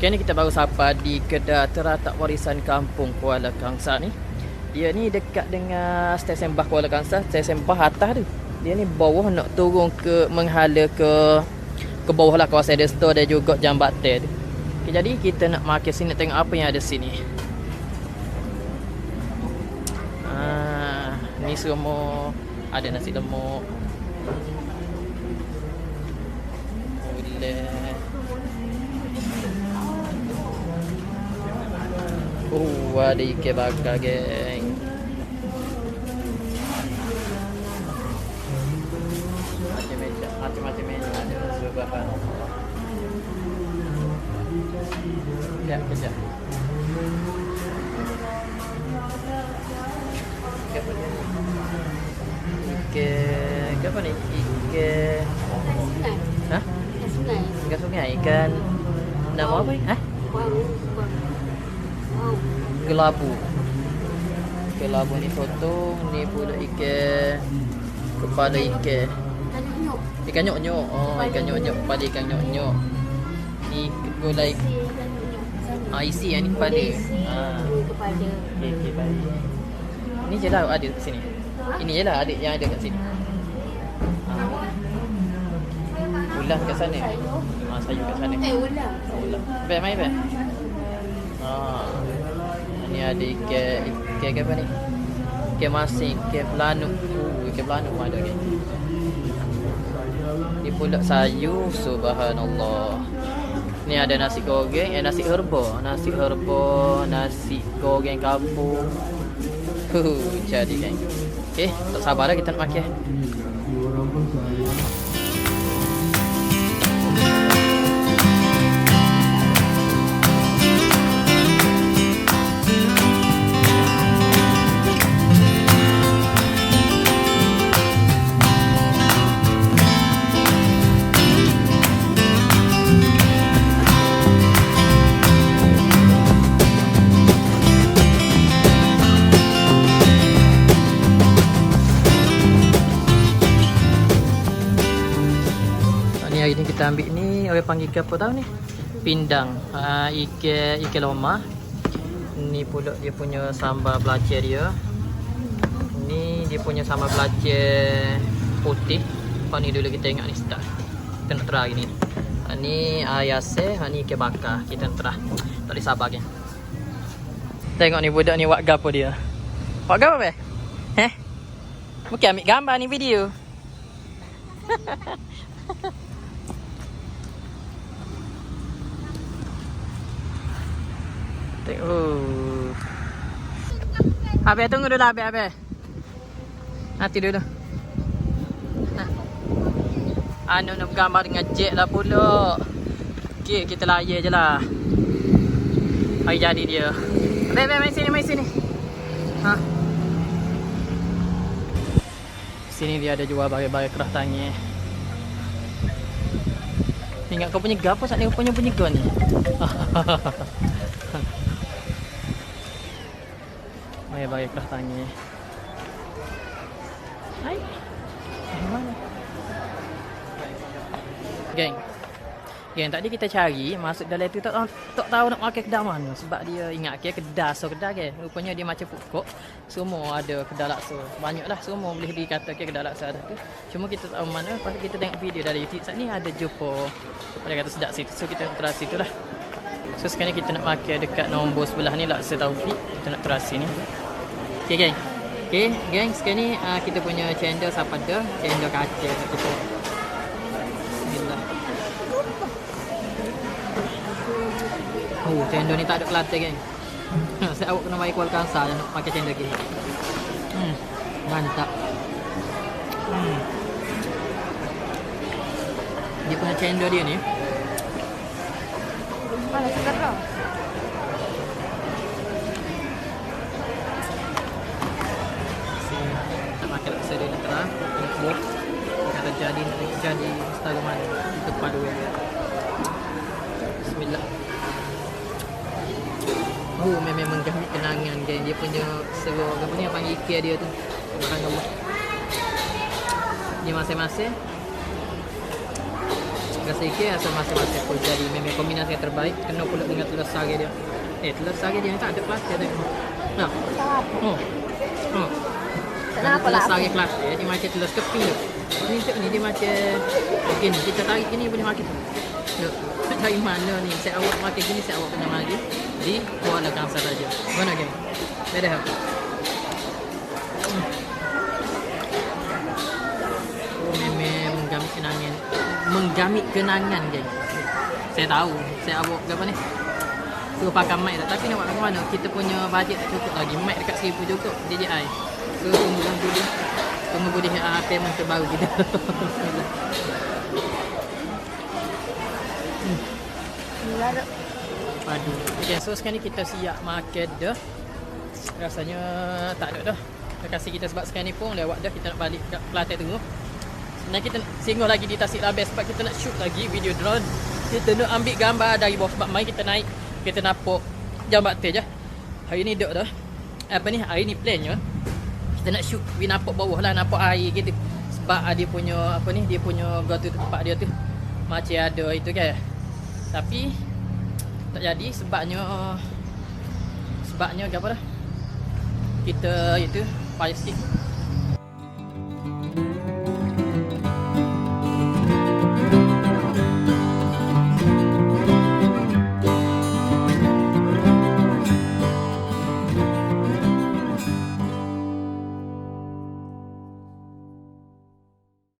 Sekarang ni kita baru sampai di kedai teratak warisan kampung Kuala Kangsar ni. Dia ni dekat dengan stesen bas Kuala Kangsar, stesen bas atas tu. Dia ni bawah nak turun ke menghala ke ke bawah lah kawasan resto dan juga jambatan tu. Okay, jadi kita nak makan sini tengok apa yang ada sini. Ah, ni semua ada nasi lemak. Boleh. Oh, ada ikan bakar, geng. Macam-macam, macam-macam menu ada. Subhanallah. Kejap, kejap. Ikan apa ni? Ikan, ikan apa ni? Ikan, Sungai. ha? Sungai. Ikan sungai, ikan nama apa ni? Ha? Wow. Kelabu. Kelabu ni sotong, ni pula ikan kepala ikan. Tadi nyok. Ikan nyok-nyok. Oh, ikan nyok-nyok, kepala ikan nyok-nyok. Ni gulai Isi dan nyok. Sama. ah isi yang ni kepala. Ah. ini kepada. Okey, okey, baik. Ni je lah ada kat sini. Ini je lah ada yang ada kat sini. Ah. Ulang kat sana. Ah, sayur kat sana. Eh, ulang. Ulang. Baik, mai baik. Ah. Ni ada ikan ikan apa ni? Ikan masin, ikan pelanuk. Uh, ikan pelanuk pun ada kan. Ni pula sayur, subhanallah. Ni ada nasi goreng, eh nasi herba, nasi herba, nasi goreng kampung. Huh, jadi kan. Okey, tak sabar dah kita nak makan. Kita ambil ni orang panggil ke apa tahu ni? Pindang. Uh, ikan ikan loma. Ni pula dia punya sambal belacan dia. Ni dia punya sambal belacan putih. Kau ni dulu kita tengok ni start. Kita nak try ni. Ha, ni ayase, ha, ni ikan bakar. Kita nak try. Tak boleh sabar kan. Tengok ni budak ni buat gapo dia. Buat gapo be? Mungkin ambil gambar ni video. Tengok. Oh. Habis tunggu dulu habis habis. Nanti dulu. Ha. Anu nak gambar dengan jet lah pula. Okey, kita layar je lah. Hari jadi dia. Habis habis main sini main sini. Ha. Sini dia ada jual bagai-bagai kerah tangi. Ingat kau punya gapo saat ni kau punya punya gun ni. Bagai-bagai kerah tangi. Hai. Eh, mana? Geng. Geng tadi kita cari masuk dalam tu tak tahu tak tahu nak makan kedai mana sebab dia ingat ke kedai so kedai ke. Rupanya dia macam food court. Semua ada kedai laksa. Banyaklah semua boleh dikata ke kedai laksa ada tu. Cuma kita tak tahu mana pasal kita tengok video dari YouTube saat ni ada jumpa dia kata sedap situ. So kita terus situ lah. So sekarang ni kita nak makan dekat nombor sebelah ni laksa Taufik. Kita nak terus sini. Okay geng. Okay geng sekarang ni uh, kita punya cendol siapa ada? Cendol kaca kita. Bismillah. Oh, cendol ni tak ada kelate geng. Saya awak kena bagi kual kansa dan pakai cendol gini. Hmm, mantap. Hmm. Dia punya cendol dia ni. Mana segar kau? Nak makan laksa dia nak terang. Tengok buah. Kata jadi jadi mana. Kita padu ya. Bismillah. Oh, memang mengganggu kenangan geng. Dia punya seluruh apa ni panggil IKEA dia tu. Barang rumah. Dia masing-masing Rasa ikan rasa masa-masa pun jadi memang kombinasi yang terbaik kena pula dengan telur sari dia. Eh telur sari dia ni tak ada plastik tengok. Nah. Oh. Oh. Tak Ada nak apa telur lah. sari plastik dia macam telur keping tu. Tengok ni dia macam gini kita tarik gini boleh makan tu. Tengok. Dari mana ni? Saya awak makan gini saya awak kena mari di Kuala Kangsar saja. Mana geng? Beda memang menggamit kenangan. Menggamit kenangan geng. Saya tahu. Saya awak ke apa ni? Suruh pakai mic tak. Tapi nak buat macam mana? Kita punya bajet tak cukup lagi. Mic dekat seribu cukup. DJI. So, tunggu lah boleh. Uh, payment terbaru kita. Dah. Padu. Okay, so sekarang ni kita siap makan dah. Rasanya tak ada dah. Terima kasih kita sebab sekarang ni pun lewat dah. Kita nak balik kat Kelantan tunggu. Sebenarnya kita singgah lagi di Tasik Labes sebab kita nak shoot lagi video drone. Kita nak ambil gambar dari bawah sebab main kita naik. Kita nampak jambatan je. Hari ni dek dah. Apa ni? Hari ni plan je. Kita nak shoot. We nampak bawah lah. Nampak air gitu. Sebab ah, dia punya apa ni? Dia punya go to tempat dia tu. Macam ada itu kan. Tapi tak jadi sebabnya sebabnya apa dah kita itu stick